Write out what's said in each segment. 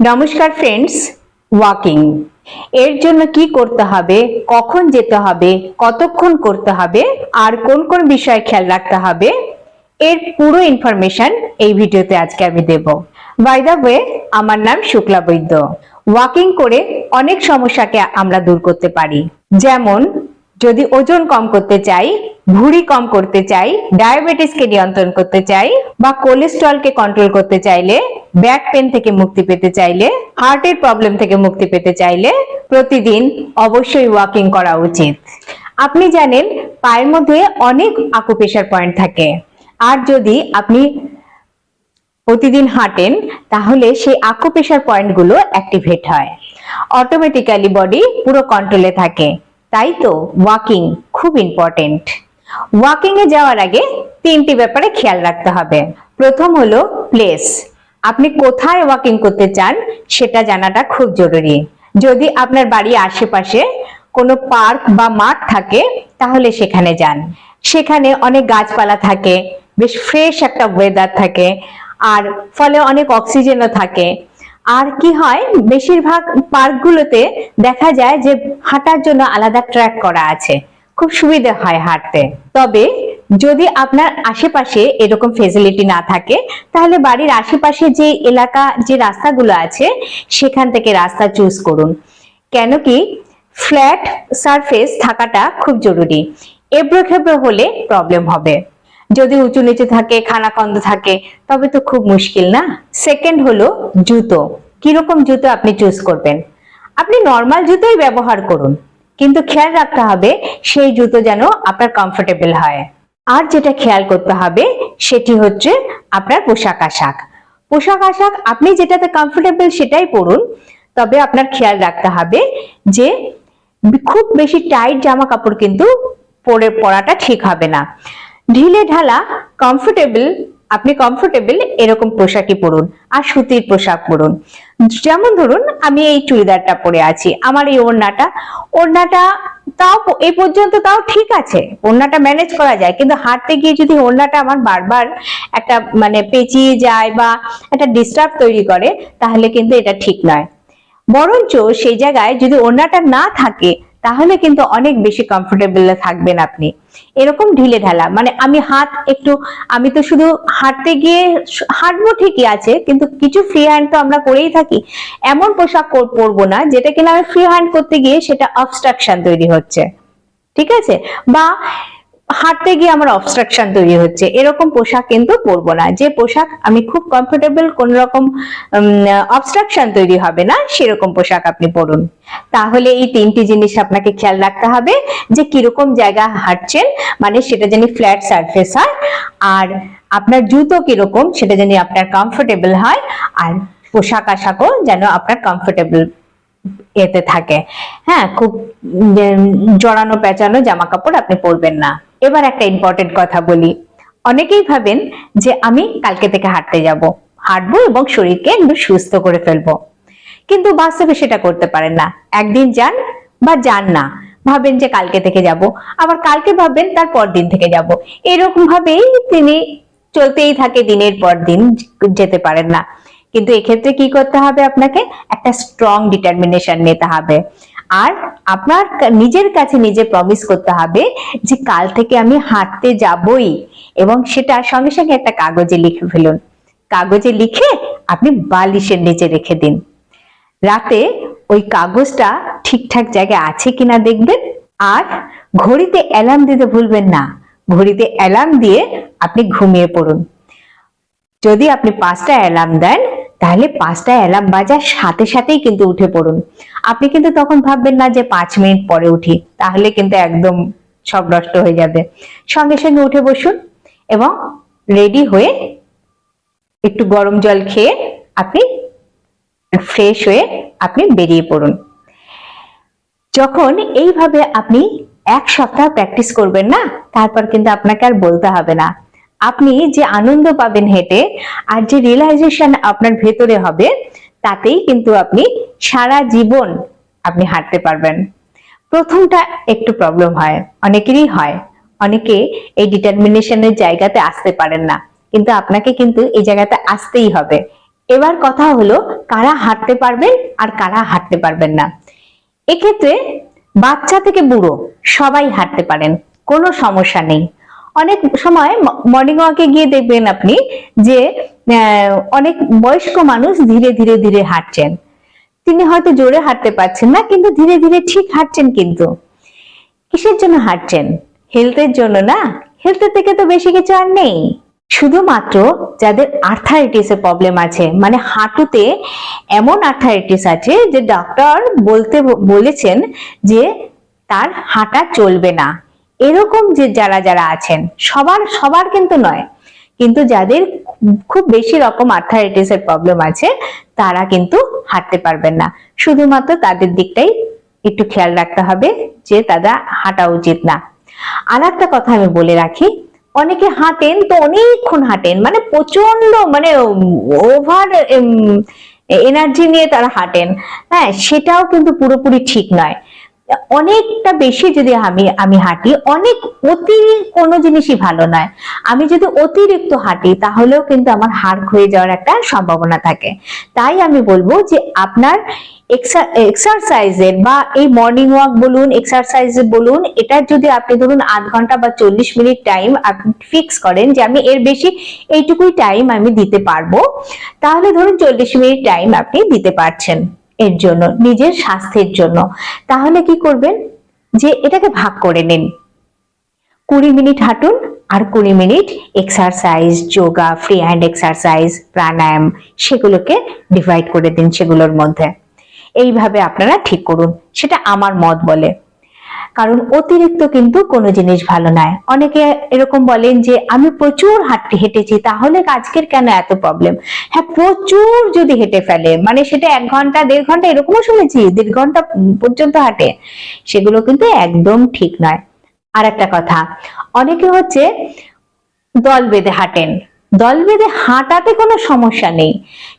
নমস্কার friends walking এর জন্য কি করতে হবে? কখন যেতে হবে? কতক্ষণ করতে হবে? আর কোন কোন বিষয়ে খেয়াল রাখতে হবে? এর পুরো ইনফরমেশন এই ভিডিওতে আজকে আমি দেব। বাই দ্য ওয়ে আমার নাম শুক্লা বৈদ্য। ওয়াকিং করে অনেক সমস্যাকে আমরা দূর করতে পারি। যেমন যদি ওজন কম করতে চাই, ভুঁড়ি কম করতে চাই, ডায়াবেটিসকে নিয়ন্ত্রণ করতে চাই বা কোলেস্ট্রলকে কন্ট্রোল করতে চাইলে ব্যাক পেন থেকে মুক্তি পেতে চাইলে হার্টের প্রবলেম থেকে মুক্তি পেতে চাইলে প্রতিদিন অবশ্যই ওয়াকিং করা উচিত। আপনি জানেন, পায়ের মধ্যে অনেক আকুপ্রেশার পয়েন্ট থাকে। আর যদি আপনি প্রতিদিন হাঁটেন, তাহলে সেই আকুপ্রেশার পয়েন্টগুলো অ্যাক্টিভেট হয়। অটোমেটিক্যালি বডি পুরো কন্ট্রোলে থাকে। তাই তো ওয়াকিং খুব ইম্পর্টেন্ট ওয়াকিং এ যাওয়ার আগে তিনটি ব্যাপারে খেয়াল রাখতে হবে। প্রথম হলো প্লেস আপনি কোথায় ওয়াকিং করতে চান সেটা জানাটা খুব জরুরি। যদি আপনার বাড়ির আশেপাশে কোনো পার্ক বা মাঠ থাকে, তাহলে সেখানে যান। সেখানে অনেক গাছপালা থাকে, বেশ ফ্রেশ একটা ওয়েদার থাকে, আর ফলে অনেক অক্সিজেনও থাকে। আর কি হয়? বেশিরভাগ পার্কগুলোতে দেখা যায় যে হাঁটার জন্য আলাদা ট্র্যাক করা আছে। খুব সুবিধা হয় হাঁটতে। তবে যদি আপনার আশেপাশে এরকম ফেসিলিটি না থাকে, তাহলে বাড়ির আশেপাশে যে এলাকা, যে রাস্তাগুলো আছে, সেখান থেকে রাস্তা চুজ করুন। কেন কি? ফ্ল্যাট সারফেস থাকাটা খুব জরুরি। এবড়ো খেবড়ো হলে প্রবলেম হবে। যদি উঁচু নিচু থাকে, খানাখন্দ থাকে, তবে তো খুব মুশকিল না? সেকেন্ড হলো জুতো। কীরকম জুতো আপনি চুজ করবেন? আপনি নর্মাল জুতোই ব্যবহার করুন, কিন্তু খেয়াল রাখতে হবে সেই জুতো যেন আপনার কমফোর্টেবল হয়। আর যেটা খেয়াল করতে হবে, সেটি হচ্ছে আপনার পোশাক আশাক। পোশাক আশাক আপনি যেটাতে কমফোর্টেবল সেটাই পরুন, তবে আপনার খেয়াল রাখতে হবে যে খুব বেশি টাইট জামা কাপড় কিন্তু পরে পরাটা ঠিক হবে না। ঢিলে ঢালা কমফোর্টেবল আপনি কমফোর্টেবল এরকম পোশাকই পরুন আর সুতির পোশাক পরুন। যেমন ধরুন, আমি এই চুড়িদারটা পরে আছি, আমার এই ওড়নাটা ওড়নাটা তাও এই পর্যন্ত তাও ঠিক আছে, ওড়নাটা ম্যানেজ করা যায়, কিন্তু হাঁটতে গিয়ে যদি ওড়নাটা আমার বারবার একটা মানে পেঁচিয়ে যায় বা একটা ডিস্টার্ব তৈরি করে, তাহলে কিন্তু এটা ঠিক নয়। বরঞ্চ সেই জায়গায় যদি ওড়নাটা না থাকে তাহলে কিন্তু অনেক বেশি কমফোর্টেবল থাকবেন আপনি। এরকম ঢিলে ঢালা মানে আমি হাত একটু, আমি তো শুধু হাঁটতে গিয়ে হাঁটবো ঠিকই আছে, কিন্তু কিছু ফ্রি হ্যান্ড তো আমরা করেই থাকি। এমন পোশাক পর- পরবো না, যেটা কিনা আমি ফ্রি হ্যান্ড করতে গিয়ে সেটা অবস্ট্রাকশন তৈরি হচ্ছে। ঠিক আছে? বা হাঁটতে গিয়ে আমার অবস্ট্রাকশন তৈরি হচ্ছে। এরকম পোশাক কিন্তু পরবো না। যে পোশাক আমি খুব কমফোর্টেবল কোন রকম অবস্ট্রাকশন তৈরি হবে না, সেরকম পোশাক আপনি পরুন। তাহলে এই তিনটি জিনিস আপনাকে খেয়াল রাখতে হবে, যে কীরকম জায়গা হাঁটছেন মানে সেটা যেন ফ্ল্যাট সারফেস হয়, আর আপনার জুতো কীরকম, সেটা যেন আপনার কমফোর্টেবল হয়, আর পোশাক আশাকও যেন আপনার কমফোর্টেবল এতে থাকে। হ্যাঁ খুব জড়ানো পেঁচানো জামা কাপড় আপনি পরবেন না। এবার একটা ইম্পর্টেন্ট কথা বলি। অনেকেই ভাবেন যে আমি কালকে থেকে হাঁটতে যাব। হাঁটবো এবং শরীরকে একটু সুস্থ করে ফেলব। কিন্তু বাস্তবে সেটা করতে পারেন না। একদিন যান বা যান না। ভাবেন যে কালকে থেকে যাব। আবার কালকে ভাববেন তার পর দিন থেকে যাব। এরকম ভাবেই তিনি চলতেই থাকে দিনের পর দিন, যেতে পারেন না। কিন্তু এক্ষেত্রে কি করতে হবে আপনাকে? একটা স্ট্রং ডিটারমিনেশন নিতে হবে। আর আপনার নিজের কাছে নিজে প্রমিস করতে হবে যে কাল থেকে আমি হাঁটতে যাবই এবং সেটা সঙ্গে সঙ্গে একটা কাগজে লিখে ফেলুন। কাগজে লিখে আপনি বালিশের নিচে রেখে দিন। রাতে ওই কাগজটা ঠিকঠাক জায়গায় আছে কিনা দেখবেন আর ঘড়িতে অ্যালার্ম দিতে ভুলবেন না। ঘড়িতে অ্যালার্ম দিয়ে আপনি ঘুমিয়ে পড়ুন। যদি আপনি পাঁচটা অ্যালার্ম দেন তাহলে পাঁচটা অ্যালার্ম বাজার সাথে সাথেই কিন্তু উঠে পড়ুন। আপনি কিন্তু তখন ভাববেন না যে পাঁচ মিনিট পরে উঠি, তাহলে কিন্তু একদম সব নষ্ট হয়ে যাবে। সঙ্গে সঙ্গে উঠে বসুন এবং রেডি হয়ে একটু গরম জল খেয়ে আপনি ফ্রেশ হয়ে আপনি বেরিয়ে পড়ুন। যখন এইভাবে আপনি এক সপ্তাহ প্র্যাকটিস করবেন না, তারপর কিন্তু আপনাকে আর বলতে হবে না। আপনি যে আনন্দ পাবেন হেঁটে আর যে রিয়েলাইজেশন আপনার ভেতরে হবে, তাতেই কিন্তু আপনি সারা জীবন আপনি হাঁটতে পারবেন। প্রথমটা একটু প্রবলেম হয়, অনেকেরই হয়। অনেকে এই ডিটারমিনেশনের জায়গাতে আসতে পারেন না, কিন্তু আপনাকে কিন্তু এই জায়গাতে আসতেই হবে। এবার কথা হলো, কারা হাঁটতে পারবেন আর কারা হাঁটতে পারবেন না? এক্ষেত্রে বাচ্চা থেকে বুড়ো সবাই হাঁটতে পারেন, কোনো সমস্যা নেই। অনেক সময় মর্নিং ওয়াকে গিয়ে দেখবেন আপনি যে অনেক বয়স্ক মানুষ ধীরে ধীরে ধীরে হাঁটছেন। তিনি হয়তো জোরে হাঁটতে পারছেন না, কিন্তু ধীরে ধীরে ঠিক হাঁটছেন কিন্তু। কিসের জন্য হাঁটছেন? হেলথের জন্য না? হেলথের থেকে তো বেশি কিছু আর নেই। শুধুমাত্র যাদের আর্থারাইটিস এর প্রবলেম আছে মানে হাঁটুতে এমন আর্থারাইটিস আছে যে ডক্টর বলতে, বলেছেন যে তার হাঁটা চলবে না। এরকম যে যারা যারা আছেন, সবার সবার কিন্তু নয়। কিন্তু যাদের খুব বেশি রকম আর্থারাইটিস এর প্রবলেম আছে, তারা কিন্তু হাঁটতে পারবেন না। শুধুমাত্র তাদের দিকটাই একটু খেয়াল রাখতে হবে যে তারা হাঁটা উচিত না। আর একটা কথা আমি বলে রাখি, অনেকে হাঁটেন তো অনেকক্ষণ হাঁটেন মানে প্রচণ্ড মানে ওভার এনার্জি নিয়ে তারা হাঁটেন। হ্যাঁ সেটাও কিন্তু পুরোপুরি ঠিক নয়। অনেকটা বেশি যদি আমি আমি হাঁটি, অনেক অতি কোনো জিনিসই ভালো নয়। আমি যদি অতিরিক্ত হাঁটি, তাহলেও কিন্তু আমার হাড় ক্ষয়ে যাওয়ার একটা সম্ভাবনা থাকে। তাই আমি বলব যে আপনার এক্সারসাইজের বা এই মর্নিং ওয়াক বলুন এক্সারসাইজ বলুন, এটা যদি আপনি ধরুন আধ ঘণ্টা বা চল্লিশ মিনিট টাইম আপনি ফিক্স করেন যে আমি এর বেশি এইটুকুই টাইম আমি দিতে পারব, তাহলে ধরুন চল্লিশ মিনিট টাইম আপনি দিতে পারছেন। এর জন্য, নিজের স্বাস্থ্যের জন্য। তাহলে কি করবেন? যে এটাকে ভাগ করে নিন। কুড়ি মিনিট হাঁটুন আর কুড়ি minute exercise yoga free hand exercise প্রাণায়াম, সেগুলোকে ডিভাইড করে দিন সেগুলোর মধ্যে। এইভাবে আপনারা ঠিক করুন। সেটা আমার মত বলে। কারণ অতিরিক্ত কিন্তু কোনো জিনিস ভালো নয়। অনেকে এরকম বলেন যে, আমি প্রচুর হাঁটতে হেঁটেছি, তাহলে আজকের কেন এত প্রবলেম হ্যাঁ প্রচুর যদি হেঁটে ফেলে মানে সেটা এক ঘণ্টা, দেড় ঘণ্টা এরকমও শুনেছি, দেড় ঘণ্টা পর্যন্ত হাঁটে, সেগুলো কিন্তু একদম ঠিক নয়। আর একটা কথা, অনেকে হচ্ছে দল বেঁধে হাঁটেন। দল বেঁধে হাঁটাতে কোনো সমস্যা নেই।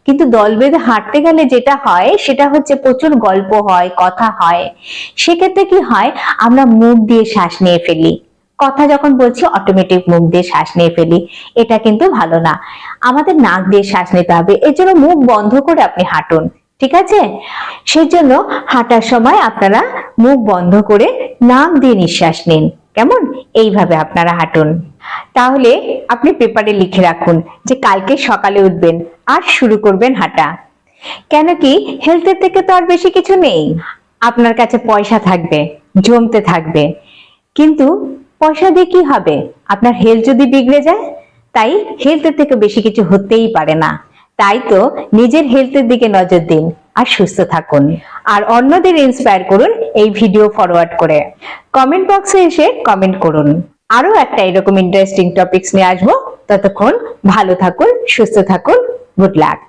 কিন্তু দল বেঁধে হাঁটতে গেলে যেটা হয়, সেটা হচ্ছে প্রচুর গল্প হয়, কথা হয়। সেক্ষেত্রে কি হয়, আমরা মুখ দিয়ে শ্বাস নিয়ে ফেলি। কথা যখন বলছি অটোমেটিক মুখ দিয়ে শ্বাস নিয়ে ফেলি। এটা কিন্তু ভালো না। আমাদের নাক দিয়ে শ্বাস নিতে হবে। এর জন্য মুখ বন্ধ করে আপনি হাঁটুন, ঠিক আছে? সেই জন্য হাঁটার সময় আপনারা মুখ বন্ধ করে নাক দিয়ে নিঃশ্বাস নিন। কেমন? এইভাবে আপনারা হাঁটুন। তাহলে আপনি পেপারে লিখে রাখুন যে কালকে সকালে উঠবেন, আর শুরু করবেন হাঁটা। কেন কি হেলথের থেকে তো আর বেশি কিছু নেই। আপনার কাছে পয়সা থাকবে, জমতে থাকবে। কিন্তু পয়সা দিয়ে কি হবে? আপনার হেলথ যদি বিগড়ে যায়, তাই হেলথের থেকে বেশি কিছু হতেই পারে না। তাই তো নিজের হেলথের দিকে নজর দিন, আর সুস্থ থাকুন। আর অন্যদের ইন্সপায়ার করুন এই ভিডিও ফরওয়ার্ড করে। কমেন্ট বক্সে এসে কমেন্ট করুন। আরও একটা এরকম ইন্টারেস্টিং টপিক্স নিয়ে আসব। ততক্ষণ ভালো থাকুন সুস্থ থাকুন গুড লাক